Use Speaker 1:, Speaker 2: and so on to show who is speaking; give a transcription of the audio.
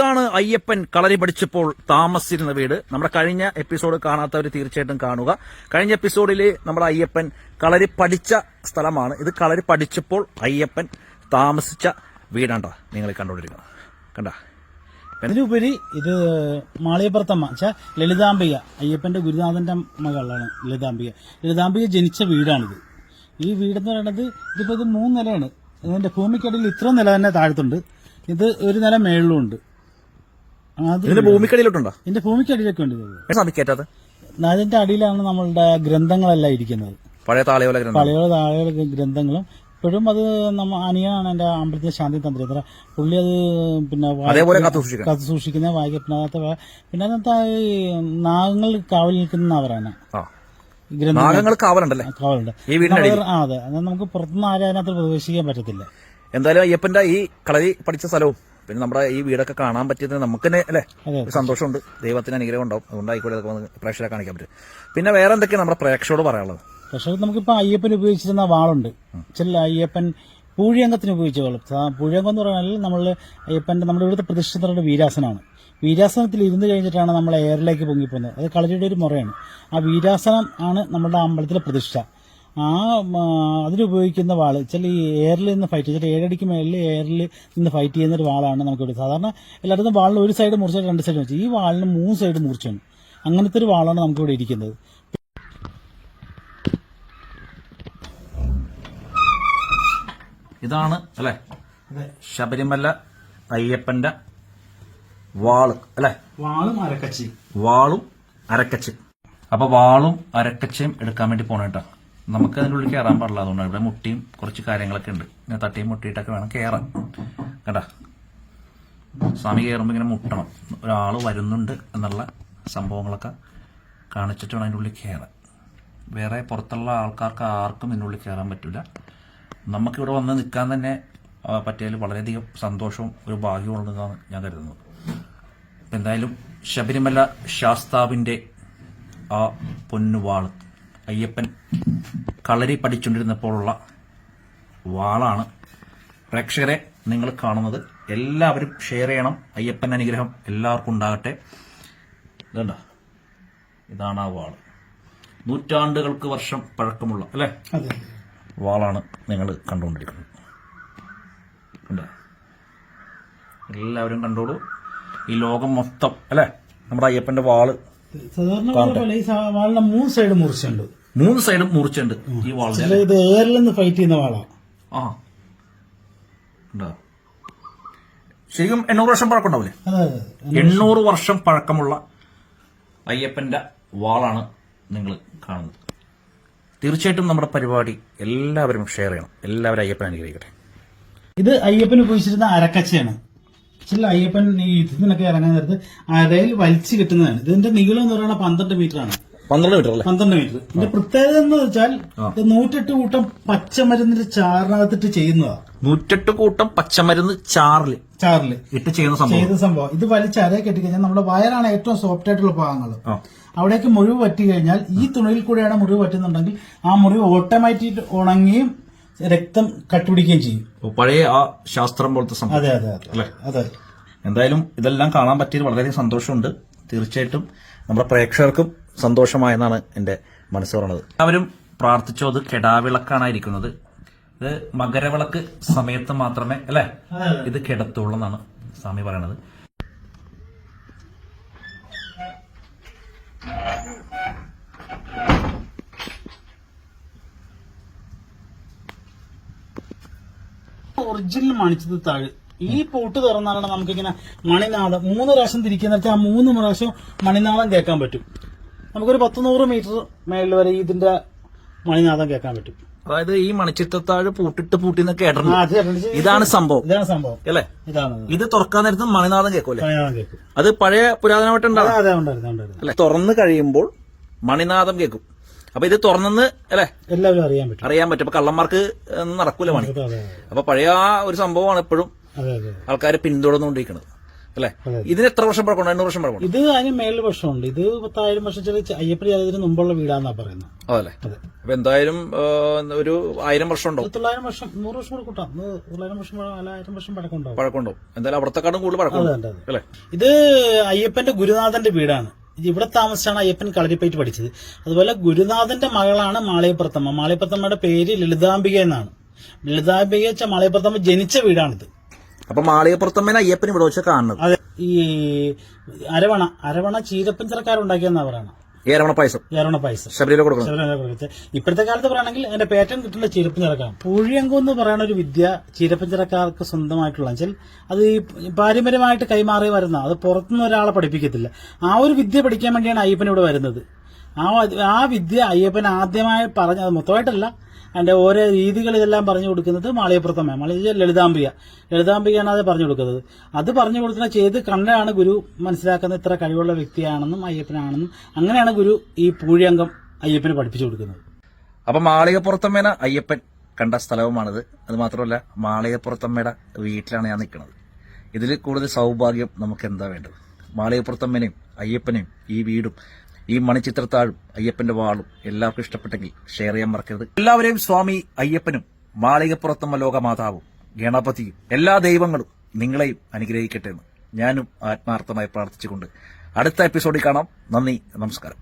Speaker 1: ഇതാണ് അയ്യപ്പൻ കളരി പഠിച്ചപ്പോൾ താമസിച്ചിരുന്ന വീട്. നമ്മുടെ കഴിഞ്ഞ എപ്പിസോഡ് കാണാത്തവർ തീർച്ചയായിട്ടും കാണുക. കഴിഞ്ഞ എപ്പിസോഡിൽ നമ്മുടെ അയ്യപ്പൻ കളരി പഠിച്ച സ്ഥലമാണ്. ഇത് കളരി പഠിച്ചപ്പോൾ അയ്യപ്പൻ താമസിച്ച വീടാണ്ട നിങ്ങൾ കണ്ടുകൊണ്ടിരിക്കുന്നത്. കണ്ട?
Speaker 2: അതിനുപരി ഇത് മാളിയപ്പുറത്തമ്മ വെച്ചാൽ ലളിതാംബിക. അയ്യപ്പന്റെ ഗുരുനാഥന്റെ മകളാണ് ലളിതാംബിക. ലളിതാംബിക ജനിച്ച വീടാണിത്. ഈ വീടെന്ന് പറയുന്നത് ഇതിപ്പോ ഇത് മൂന്ന് നിലയാണ്. ഇതിന്റെ ഭൂമിക്കടിയിൽ ഇത്ര നില തന്നെ താഴത്തുണ്ട്. ഇത് ഒരു നില മേളിലും ഉണ്ട് അത്
Speaker 1: ഇതിന്റെ ഭൂമിക്കടിയിലോട്ടുണ്ടോ?
Speaker 2: ഇതിന്റെ ഭൂമിക്കടിയിലൊക്കെ ഉണ്ട് അതിന്റെ അടിയിലാണ് നമ്മളുടെ ഗ്രന്ഥങ്ങളെല്ലാം ഇരിക്കുന്നത്.
Speaker 1: പഴയ താളയോല
Speaker 2: പഴയ താഴെ ഗ്രന്ഥങ്ങളും. ഇപ്പോഴും അത് നമ്മ അനിയനാണ് എന്റെ അമ്പലത്തിലെ ശാന്തി തന്ത്രി. അത്ര പുള്ളി അത് പിന്നെ
Speaker 1: അതേപോലെ കത്ത്
Speaker 2: സൂക്ഷിക്കുന്ന വായിക്കുക പിന്നെ അതിനകത്ത് പിന്നെ അതിനകത്ത് ഈ നാഗങ്ങൾ കാവൽ നിൽക്കുന്ന അവരാണ്
Speaker 1: കാവലുണ്ടല്ലേ?
Speaker 2: കാവലുണ്ട്. ആ അതെ. നമുക്ക് പുറത്തുനിന്ന് ആരും അതിനകത്ത് പ്രവേശിക്കാൻ പറ്റത്തില്ല.
Speaker 1: എന്തായാലും അയ്യപ്പന്റെ ഈ കളരി പഠിച്ച സ്ഥലവും പിന്നെ നമ്മുടെ ഈ വീടൊക്കെ കാണാൻ പറ്റിയത് നമുക്ക് തന്നെ അല്ലേ? സന്തോഷമുണ്ട്. ദൈവത്തിന് അനുഗ്രഹം ഉണ്ടാവും. അതുകൊണ്ടായിക്കോട്ടെ അതൊക്കെ വന്ന് പ്രേക്ഷകരെ കാണിക്കാൻ പറ്റും. പിന്നെ വേറെ എന്തൊക്കെയാണ് നമ്മുടെ പ്രേക്ഷകരോട് പറയാനുള്ളത്?
Speaker 2: പ്രേക്ഷകർ നമുക്കിപ്പോ അയ്യപ്പൻ ഉപയോഗിച്ചിരുന്ന വാളുണ്ട്. ചില അയ്യപ്പൻ പൂഴിയംഗത്തിന് ഉപയോഗിച്ച വാൾ സാ- പൂഴിയംഗം എന്ന് പറഞ്ഞാൽ നമ്മൾ അയ്യപ്പന്റെ നമ്മുടെ ഇവിടുത്തെ പ്രതിഷ്ഠിതരുടെ വീരാസനമാണ്. വീരാസനത്തിൽ ഇരുന്ന് കഴിഞ്ഞിട്ടാണ് നമ്മൾ എയറിലേക്ക് പൊങ്ങിപ്പോകുന്നത്. അത് കളരിയുടെ ഒരു മുറയാണ്. ആ വീരാസനം ആണ് നമ്മുടെ അമ്പലത്തിലെ പ്രതിഷ്ഠ. ആ അതിലുപയോഗിക്കുന്ന വാൾ. ചില ഈ എയറിൽ നിന്ന് ഫൈറ്റ് ചില ഏഴടിക്ക് മേളിൽ എയറിൽ നിന്ന് ഫൈറ്റ് ചെയ്യുന്ന ഒരു വാളാണ് നമുക്ക് ഇവിടെ സാധാരണ എല്ലായിടത്തും വാളിന് ഒരു സൈഡ് മുറിച്ചിട്ട് രണ്ട് സൈഡ് മുറിച്ചു ഈ വാളിന് മൂന്ന് സൈഡ് മുറിച്ചാണ് അങ്ങനത്തെ ഒരു വാളാണ് നമുക്ക് ഇവിടെ ഇരിക്കുന്നത്.
Speaker 1: ഇതാണ് അല്ലെ? ശബരിമല അയ്യപ്പന്റെ വാൾ അല്ലെ?
Speaker 2: വാളും അരക്കച്ചി.
Speaker 1: വാളും അരക്കച്ചി. അപ്പൊ വാളും അരക്കച്ചയും എടുക്കാൻ വേണ്ടി പോണ കേട്ടോ നമുക്ക് അതിന്റെ ഉള്ളിൽ കയറാൻ പാടില്ല. അതുകൊണ്ടാണ് ഇവിടെ മുട്ടിയും കുറച്ച് കാര്യങ്ങളൊക്കെ ഉണ്ട്. ഇങ്ങനെ തട്ടിയും മുട്ടിയിട്ടൊക്കെ വേണം കയറാൻ കേട്ടാ സ്വാമി കയറുമ്പോൾ ഇങ്ങനെ മുട്ടണം. ഒരാൾ വരുന്നുണ്ട് എന്നുള്ള സംഭവങ്ങളൊക്കെ കാണിച്ചിട്ട് വേണം അതിന്റെ ഉള്ളിൽ കയറാൻ വേറെ പുറത്തുള്ള ആൾക്കാർക്ക് ആർക്കും ഇതിന്റെ ഉള്ളിൽ കയറാൻ പറ്റില്ല നമുക്കിവിടെ വന്ന് നിൽക്കാൻ തന്നെ പറ്റിയാൽ വളരെയധികം സന്തോഷവും ഒരു ഭാഗ്യവും ഉണ്ടെന്നാണ് ഞാൻ കരുതുന്നത്. എന്തായാലും ശബരിമല ശാസ്താവിന്റെ ആ പൊന്നുവാൾ അയ്യപ്പൻ കളരി പഠിച്ചുകൊണ്ടിരുന്നപ്പോഴുള്ള വാളാണ്. പ്രേക്ഷകരെ നിങ്ങൾ കാണുന്നത് എല്ലാവരും ഷെയർ ചെയ്യണം. അയ്യപ്പൻ അനുഗ്രഹം എല്ലാവർക്കും ഉണ്ടാകട്ടെ. ഇതണ്ട? ഇതാണ് ആ വാൾ നൂറ്റാണ്ടുകൾക്ക് വർഷം പഴക്കമുള്ള അല്ലേ? വാളാണ് നിങ്ങൾ കണ്ടുകൊണ്ടിരിക്കുന്നത്. കണ്ടോ? എല്ലാവരും കണ്ടോളൂ. ഈ ലോകം മൊത്തം അല്ലേ? നമ്മുടെ അയ്യപ്പന്റെ വാൾ
Speaker 2: സാധാരണ മൂന്ന് സൈഡ് മുറിച്ചുണ്ട്.
Speaker 1: മൂന്ന് സൈഡും മുറിച്ചുണ്ട് ഈ വാളിന്
Speaker 2: ഇത് എയറിൽ നിന്ന് ഫൈറ്റ് ചെയ്യുന്ന
Speaker 1: ആ. ഉണ്ടോ? ശരിക്കും എണ്ണൂറ് വർഷം പഴക്കമുണ്ടാവില്ലേ? എണ്ണൂറ് വർഷം. പഴക്കമുള്ള അയ്യപ്പന്റെ വാളാണ് നിങ്ങൾ കാണുന്നത്. തീർച്ചയായിട്ടും നമ്മുടെ പരിപാടി എല്ലാവരും ഷെയർ ചെയ്യണം. എല്ലാവരും അയ്യപ്പനെ അനുഗ്രഹിക്കട്ടെ.
Speaker 2: ഇത് അയ്യപ്പന് ഉപയോഗിച്ചിരുന്ന അരക്കച്ചയാണ്. ചില അയ്യപ്പൻ ഈ ഇതിനൊക്കെ ഇറങ്ങാൻ നേരത്ത് അരയിൽ വലിച്ചു കിട്ടുന്നതാണ്. ഇതിന്റെ നീളം എന്ന് പറയുന്നത് പന്ത്രണ്ട് മീറ്റർ ആണ്.
Speaker 1: പന്ത്രണ്ട് മീറ്റർ അല്ലേ?
Speaker 2: പന്ത്രണ്ട് മീറ്റർ ഇതിന്റെ പ്രത്യേകത എന്ന് വെച്ചാൽ ഇത് നൂറ്റെട്ട് കൂട്ടം പച്ചമരുന്നിന്റെ ചാറിനകത്തിട്ട് ചെയ്യുന്നതാ.
Speaker 1: നൂറ്റെട്ട് കൂട്ടം പച്ചമരുന്ന് ചാറിൽ.
Speaker 2: ചാറിൽ.
Speaker 1: ഇട്ട് ചെയ്യുന്ന സംഭവം.
Speaker 2: ചെയ്ത സംഭവം. ഇത് വലിച്ച് അരയെ കെട്ടിക്കഴിഞ്ഞാൽ നമ്മുടെ വയറാണ് ഏറ്റവും സോഫ്റ്റ് ആയിട്ടുള്ള ഭാഗങ്ങൾ. അവിടേക്ക് മുറിവ് പറ്റി കഴിഞ്ഞാൽ ഈ തുണിയിൽ കൂടെയാണ് മുറിവ് പറ്റുന്നുണ്ടെങ്കിൽ ആ മുറിവ് ഓട്ടോമാറ്റിക് ഉണങ്ങുകയും രക്തം കട്ടുപിടിക്കുകയും ചെയ്യും.
Speaker 1: പഴയ ആ ശാസ്ത്രം പോലത്തെ സംഭവം.
Speaker 2: അതെ അതെ അതെ. അതെ.
Speaker 1: എന്തായാലും ഇതെല്ലാം കാണാൻ പറ്റിയത് വളരെയധികം സന്തോഷമുണ്ട്. തീർച്ചയായിട്ടും നമ്മുടെ പ്രേക്ഷകർക്കും സന്തോഷമായെന്നാണ് എന്റെ മനസ്സ് പറയുന്നത് എല്ലാവരും പ്രാർത്ഥിച്ചോ? അത് കെടാവിളക്കാണ് ഇരിക്കുന്നത് ഇത് മകരവിളക്ക് സമയത്ത് മാത്രമേ അല്ലെ? ഇത് കിടത്തുള്ളൂ എന്നാണ് സ്വാമി പറയണത്.
Speaker 2: ഒറിജിനൽ മണിച്ചത് താഴ്. ഈ പൂട്ട് തുറന്നാലാണ് നമുക്കിങ്ങനെ മണിനാഥം മൂന്ന് പ്രാവശ്യം തിരിക്കുന്നിടത്ത് ആ മൂന്ന് പ്രാവശ്യം മണിനാഥം കേൾക്കാൻ പറ്റും. നമുക്കൊരു പത്ത് നൂറ് മീറ്റർ മേളിൽ വരെ ഇതിന്റെ മണിനാഥം കേൾക്കാൻ പറ്റും.
Speaker 1: അതായത് ഈ മണിച്ചിത്തത്താഴ് പൂട്ടിട്ട് പൂട്ടിന്നൊക്കെ
Speaker 2: ആ,
Speaker 1: ഇടണം ഇതാണ് സംഭവം.
Speaker 2: ഇതാണ് സംഭവം.
Speaker 1: അല്ലേ?
Speaker 2: ഇതാണ്.
Speaker 1: ഇത് തുറക്കാൻ നേരത്ത് മണിനാഥം കേൾക്കൂലേ
Speaker 2: കേൾക്കും.
Speaker 1: അത് പഴയ പുരാതനമായിട്ട്
Speaker 2: അതെ
Speaker 1: ഉണ്ടാവും
Speaker 2: അതെ ഉണ്ടായിരുന്നു ഉണ്ടായിരുന്നു.
Speaker 1: അല്ലെ? തുറന്നു കഴിയുമ്പോൾ മണിനാഥം കേൾക്കും. അപ്പൊ ഇത് തുറന്നെന്ന് അല്ലെ?
Speaker 2: എല്ലാവരും അറിയാൻ പറ്റും.
Speaker 1: അറിയാൻ പറ്റും. അപ്പൊ കള്ളന്മാർക്ക് നടക്കൂല പണി. അപ്പൊ പഴയ ആ ഒരു സംഭവമാണ്
Speaker 2: എപ്പോഴും
Speaker 1: ആൾക്കാർ പിന്തുടർന്നുകൊണ്ടിരിക്കുന്നത്. അല്ലെ? ഇതിന് എത്ര വർഷം പഴക്കമുണ്ട്? എണ്ണൂറ് വർഷം പഴക്കമുണ്ട്?
Speaker 2: ഇത് അതിന് മേലെ വർഷമുണ്ട്. ഇത് പത്തായിരം വർഷം ചെറിയ അയ്യപ്പൻ ജാതിന് മുമ്പുള്ള വീടാന്നാ പറയുന്നത്.
Speaker 1: അതല്ലേ?
Speaker 2: അതെ.
Speaker 1: അപ്പൊ എന്തായാലും ഒരു ആയിരം വർഷം ഉണ്ടോ
Speaker 2: തൊള്ളായിരം വർഷം നൂറ് വർഷം കൂടെ കൂട്ടാം. തൊള്ളായിരം വർഷം നാലായിരം വർഷം പഴക്കം ഉണ്ടാവും
Speaker 1: പഴക്കമുണ്ടാവും. എന്തായാലും അവിടത്തെക്കാട്ടും കൂടുതൽ
Speaker 2: പഴക്കം
Speaker 1: പഴക്കമുണ്ട് അല്ലേ?
Speaker 2: ഇത് അയ്യപ്പന്റെ ഗുരുനാഥന്റെ വീടാണ്. ഇവിടെ താമസിച്ചാണ് അയ്യപ്പൻ കളരിപ്പയറ്റ് പഠിച്ചത്. അതുപോലെ ഗുരുനാഥന്റെ മകളാണ് മാളയപ്പുറത്തമ്മ. മാളയപ്പുറത്തമ്മയുടെ പേര് ലളിതാംബിക എന്നാണ്. ലളിതാംബിക വെച്ച മാളയപ്പുറത്തമ്മ ജനിച്ച വീടാണിത്.
Speaker 1: അപ്പൊ മാളികപ്പുറത്തമ്മേനെ അയ്യപ്പൻ ഇവിടെ വെച്ചാൽ കാണുന്നത്.
Speaker 2: അതെ ഈ അരവണ അരവണ ചീരപ്പൻ ചെറുക്കാരുണ്ടാക്കിയെന്നാ പറയണം?
Speaker 1: ഏരവണ പായസം.
Speaker 2: അരവണ പായസം.
Speaker 1: ശബരിമല കൊടുക്കണം.
Speaker 2: ശബരിമല ഇപ്പോഴത്തെ കാലത്ത് പറയുകയാണെങ്കിൽ അതിന്റെ പേറ്റേൺ കിട്ടുന്ന ചീരപ്പഞ്ചിറക്കാണ് പൂഴിയങ്കം എന്ന് പറയുന്ന ഒരു വിദ്യ ചീരപ്പഞ്ചിറക്കാർക്ക് സ്വന്തമായിട്ടുള്ള വെച്ചാൽ അത് ഈ പാരമ്പര്യമായിട്ട് കൈമാറി വരുന്ന അത് പുറത്തുനിന്ന് ഒരാളെ പഠിപ്പിക്കത്തില്ല. ആ ഒരു വിദ്യ പഠിക്കാൻ വേണ്ടിയാണ് അയ്യപ്പൻ ഇവിടെ വരുന്നത്. ആ ആ വിദ്യ അയ്യപ്പൻ ആദ്യമായി പറഞ്ഞ അത് മൊത്തമായിട്ടല്ല അതിന്റെ ഓരോ രീതികൾ ഇതെല്ലാം പറഞ്ഞു കൊടുക്കുന്നത് മാളിയപ്പുറത്തമ്മ മാളിക ലളിതാംബിക. ലളിതാംബികയാണ് അത് പറഞ്ഞു കൊടുക്കുന്നത്. അത് പറഞ്ഞു കൊടുക്കുന്ന ചെയ്ത് കണ്ടാണ് ഗുരു മനസ്സിലാക്കുന്നത് ഇത്ര കഴിവുള്ള വ്യക്തിയാണെന്നും അയ്യപ്പനാണെന്നും അങ്ങനെയാണ് ഗുരു ഈ പൂഴിയംഗം അയ്യപ്പന് പഠിപ്പിച്ചു കൊടുക്കുന്നത്.
Speaker 1: അപ്പൊ മാളികപ്പുറത്തമ്മേന അയ്യപ്പൻ കണ്ട സ്ഥലവുമാണിത്. അത് മാത്രമല്ല മാളികപ്പുറത്തമ്മയുടെ വീട്ടിലാണ് ഞാൻ നിൽക്കുന്നത്. ഇതിൽ കൂടുതൽ സൗഭാഗ്യം നമുക്ക് എന്താ വേണ്ടത്? മാളികപ്പുറത്തമ്മനെയും അയ്യപ്പനെയും ഈ വീടും ഈ മണിച്ചിത്രത്താഴും അയ്യപ്പന്റെ വാളും എല്ലാവർക്കും ഇഷ്ടപ്പെട്ടെങ്കിൽ ഷെയർ ചെയ്യാൻ മറക്കരുത്. എല്ലാവരെയും സ്വാമി അയ്യപ്പനും മാളികപ്പുറത്തമ്മ ലോകമാതാവും ഗണപതിയും എല്ലാ ദൈവങ്ങളും നിങ്ങളെയും അനുഗ്രഹിക്കട്ടെ എന്ന് ഞാനും ആത്മാർത്ഥമായി പ്രാർത്ഥിച്ചുകൊണ്ട് അടുത്ത എപ്പിസോഡിൽ കാണാം. നന്ദി നമസ്കാരം.